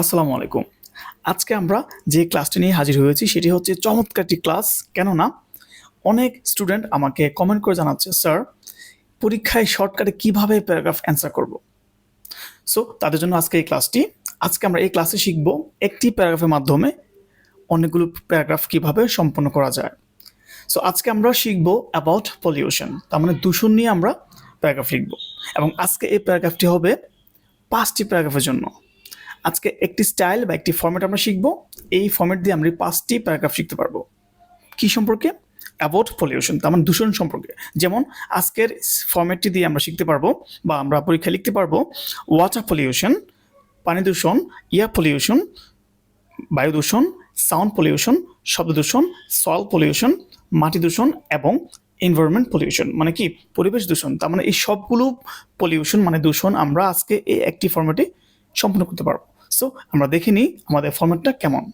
আসসালামু আলাইকুম। আজকে আমরা যে ক্লাসটি নিয়ে হাজির হয়েছি সেটি হচ্ছে চমৎকার একটি ক্লাস। কেননা অনেক স্টুডেন্ট আমাকে কমেন্ট করে জানাচ্ছে, স্যার, পরীক্ষায় শর্টকাটে কীভাবে প্যারাগ্রাফ অ্যান্সার করব? সো তাদের জন্য আজকে এই ক্লাসটি। আজকে আমরা এই ক্লাসে শিখব একটি প্যারাগ্রাফের মাধ্যমে অনেকগুলো প্যারাগ্রাফ কীভাবে সম্পন্ন করা যায়। সো আজকে আমরা শিখব অ্যাবাউট পলিউশন তার মানে দূষণ নিয়ে আমরা প্যারাগ্রাফ লিখব। এবং আজকে এই প্যারাগ্রাফটি হবে পাঁচটি প্যারাগ্রাফের জন্য। আজকে একটি স্টাইল বা একটি ফর্ম্যাট আমরা শিখব। এই ফর্ম্যাট দিয়ে আমরা পাঁচটি প্যারাগ্রাফ শিখতে পারব। কি সম্পর্কে? অ্যাবাউট পলিউশন তার মানে দূষণ সম্পর্কে। যেমন, আজকের ফর্ম্যাটটি দিয়ে আমরা শিখতে পারব বা আমরা পরীক্ষায় লিখতে পারব ওয়াটার পলিউশন পানি দূষণ এয়ার পলিউশন বায়ু দূষণ সাউন্ড পলিউশন শব্দ দূষণ সয়েল পলিউশন মাটি দূষণ এবং এনভায়রনমেন্ট পলিউশন মানে কি? পরিবেশ দূষণ। তার মানে এই সবগুলো পলিউশন মানে দূষণ আমরা আজকে এই একটি ফর্ম্যাটে সম্পূর্ণ করতে পারব। সো আমরা দেখে নিই আমাদের ফর্মেটটা কেমন।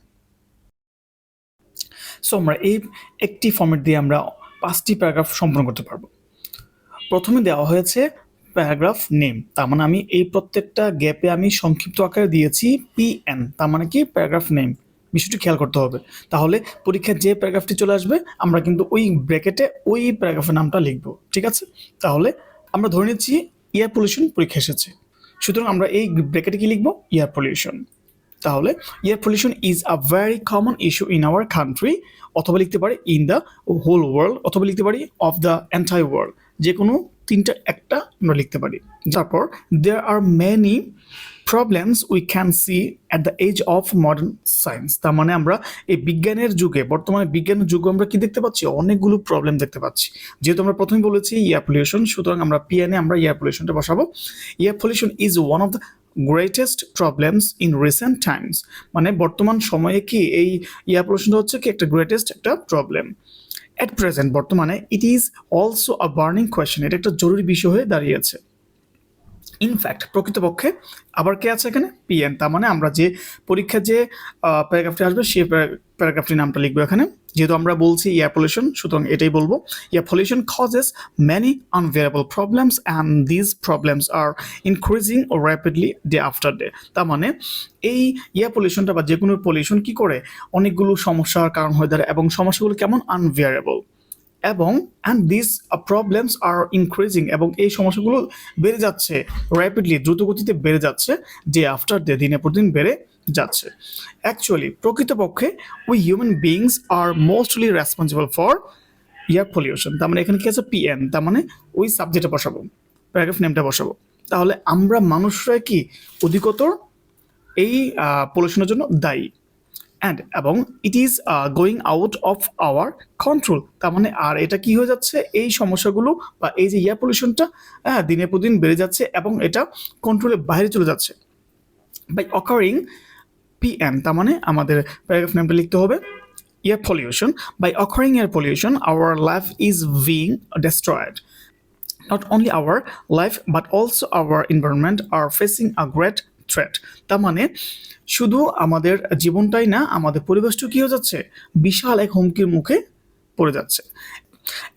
সো আমরা এই একটি ফর্মেট দিয়ে আমরা পাঁচটি প্যারাগ্রাফ সম্পূর্ণ করতে পারব। প্রথমে দেওয়া হয়েছে প্যারাগ্রাফ নেম তার মানে আমি এই প্রত্যেকটা গ্যাপে আমি সংক্ষিপ্ত আকারে দিয়েছি পিএন তার মানে কি? প্যারাগ্রাফ নেম বিষয়টি খেয়াল করতে হবে। তাহলে পরীক্ষায় যে প্যারাগ্রাফটি চলে আসবে, আমরা কিন্তু ওই ব্র্যাকেটে ওই প্যারাগ্রাফের নামটা লিখব, ঠিক আছে? তাহলে আমরা ধরে নিচ্ছি এয়ার পলিউশন পরীক্ষা এসেছে। সুতরাং আমরা এই ব্র্যাকেটে কি লিখব? এয়ার পলিউশন তাহলে air pollution is a very common issue in our country অথবা লিখতে পারি ইন দ্য হোল ওয়ার্ল্ড অথবা লিখতে পারি অফ দ্য এন্টায়ার ওয়ার্ল্ড যে কোনো তিনটা একটা আমরা লিখতে পারি। তারপর there are many problems we can see at the age of modern science তার মানে আমরা এই বিজ্ঞানের যুগে, বর্তমানে বিজ্ঞানের যুগে আমরা কি দেখতে পাচ্ছি? অনেকগুলো প্রবলেম দেখতে পাচ্ছি। যেহেতু আমরা প্রথমে বলেছি এয়ার পলিউশন সুতরাং আমরা পিএনএ আমরা এয়ার পলিউশনটা বসাবো। Air pollution is one of the greatest problems in recent times মানে বর্তমান সময়ে কি এই এয়ার পলিউশনটা হচ্ছে কি একটা গ্রেটেস্ট একটা প্রবলেম অ্যাট প্রেজেন্ট বর্তমানে it is also a burning question এটা একটা জরুরি বিষয় হয়ে দাঁড়িয়েছে। ইনফ্যাক্ট প্রকৃতপক্ষে, আবার কে আছে এখানে? পিএন তার মানে আমরা যে পরীক্ষায় যে প্যারাগ্রাফটি আসবে সেই প্যারাগ্রাফটির নামটা লিখব এখানে। যেহেতু আমরা বলছি এয়ার পলিউশন সুতরাং এটাই বলব। Air pollution causes many unbearable problems and these problems are increasing rapidly day after day তার মানে এই এয়ার পলিউশনটা বা যে কোনো পলিউশন কী করে? অনেকগুলো সমস্যার কারণ হয়ে দাঁড়ায় এবং সমস্যাগুলো কেমন? আনভেয়ারেবল এবং and this problems are increasing এবং এই সমস্যাগুলো বেড়ে যাচ্ছে র্যাপিডলি দ্রুতগতিতে বেড়ে যাচ্ছে ডে আফটার ডে দিন বেড়ে যাচ্ছে। অ্যাকচুয়ালি প্রকৃতপক্ষে we human beings are mostly responsible for air pollution তার মানে এখানে কি আছে? পিএন তার মানে ওই সাবজেক্টটা বসাবো প্যারাগ্রাফ নেমটা বসাবো। তাহলে আমরা মানুষরা কি অধিকতর এই পলিউশনের জন্য দায়ী? অ্যান্ড এবং it is going out of our control তার মানে আর এটা কি হয়ে যাচ্ছে? এই সমস্যাগুলো বা এই যে এয়ার পলিউশনটা হ্যাঁ দিন বেড়ে যাচ্ছে এবং এটা কন্ট্রোলের বাইরে চলে যাচ্ছে। বাই অকারিং পিএম তার মানে আমাদের প্যারাগ্রাফ নামটা লিখতে হবে air pollution by occurring air pollution our life is being destroyed not only our life, but also our environment are facing a great threat. তার মানে শুধু আমাদের জীবনটাই না আমাদের পরিবেশটাও কি হয়ে যাচ্ছে? বিশাল এক হুমকির মুখে পড়ে যাচ্ছে।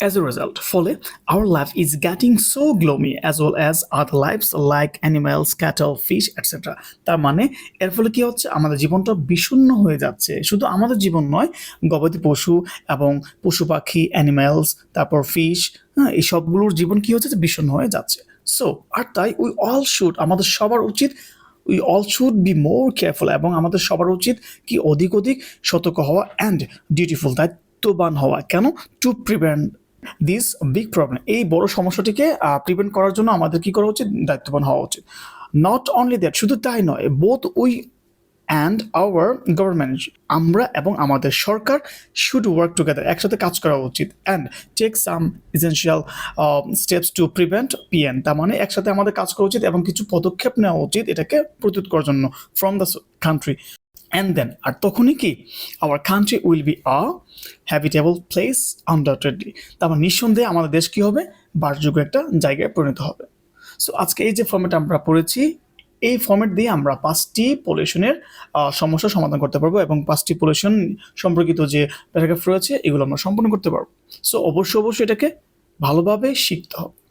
As a result, ফলে our life is getting so gloomy as well as other lives like animals, cattle, fish, etc. তার মানে এর ফলে কি হচ্ছে? আমাদের জীবনটা বিষণ্ণ হয়ে যাচ্ছে। শুধু আমাদের জীবন নয় গবাদি পশু এবং পশু পাখি অ্যানিম্যালস তারপর ফিশ হ্যাঁ এই সবগুলোর জীবন কি হচ্ছে? বিষণ্ণ হয়ে যাচ্ছে। সো আর তাই উই অল শুড আমাদের সবার উচিত we all should be more careful এবং আমাদের সবার উচিত কি অধিক অধিক সতর্ক হওয়া অ্যান্ড ডিউটিফুল দায়িত্ববান হওয়া। কেন? To prevent this big problem এই বড় সমস্যাটিকে প্রিভেন্ট করার জন্য আমাদের কি করা উচিত? দায়িত্ববান হওয়া উচিত। নট অনলি দ্যাট শুধু তাই নয় both we and our government আমরা এবং আমাদের সরকার শুড ওয়ার্ক টুগেদার একসাথে কাজ করা উচিত and take some essential steps to prevent PN তার মানে একসাথে আমাদের কাজ করা উচিত এবং কিছু পদক্ষেপ নেওয়া উচিত এটাকে প্রতিরোধ করার জন্য from the country and then আর তখনই কি? Our country will be a habitable place undoubtedly তারপর নিঃসন্দেহে আমাদের দেশ কী হবে? বাসযোগ্য একটা জায়গায় পরিণত হবে। সো আজকে এই যে ফর্মেট আমরা পড়েছি এই ফর্মেট দিয়ে আমরা পাঁচটি পলিউশনের সমস্যা সমাধান করতে পারব এবং পাঁচটি পলিউশন সম্পর্কিত যে প্যারাগ্রাফ রয়েছে, এগুলো আমরা সম্পূর্ণ করতে পারব। সো অবশ্যই অবশ্যই এটাকে ভালোভাবে শিখতে হবে।